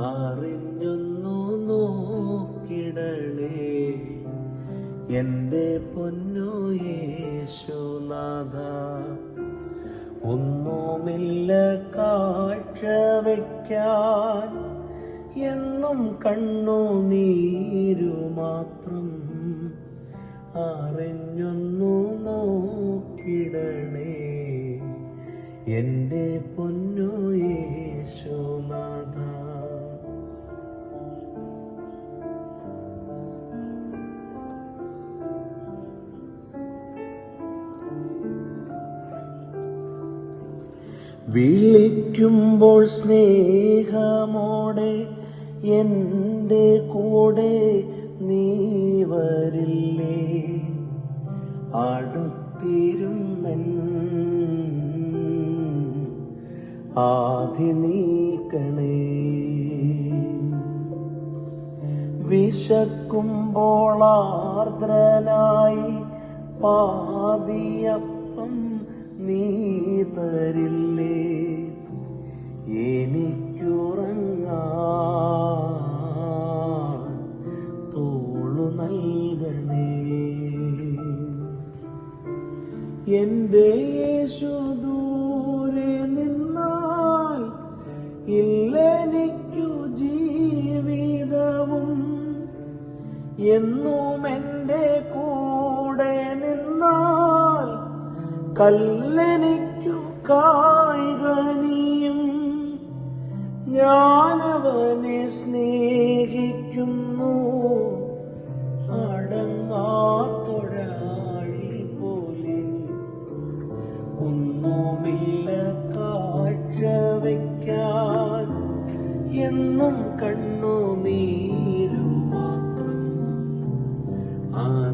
അറിഞ്ഞൊന്നു നോക്കിടണേ എന്റെ പൊന്നു യേശുനാഥ ഒന്നുമില്ല കാഴ്ച വയ്ക്കാൻ എന്നും കണ്ണു നീരു മാത്രം അറിഞ്ഞൊന്നു നോക്കിടണേ എന്റെ പൊന്നു യേശുനാഥ വിളിക്കുമ്പോൾ സ്നേഹമോടെ എന്റെ കൂടെ നീ വരില്ലേ അടുത്തിരുന്നൻ ആധി നീക്കണേ വിശക്കുമ്പോൾ ആർദ്രനായി പാതിയപ്പം നീ തരില്ലേ? എനിക്കുറങ്ങാൻ തോളു നൽകണേ. എന്റെ യേശു ദൂരെ നിന്നാൽ ഇല്ലെനിക്കു ജീവിതവും. എന്നും എന്റെ കൂടെ നിന്നാൽ കല്ലെനിക്കു കായികനിയും ഞാനവനെ സ്നേഹിക്കുന്നു. അടങ്ങാത്തൊരാഴി പോലെ. ഒന്നുമില്ല കാഴ്ച വയ്ക്കാൻ. എന്നും കണ്ണു നീരു മാത്രം. അറിഞ്ഞൊന്നു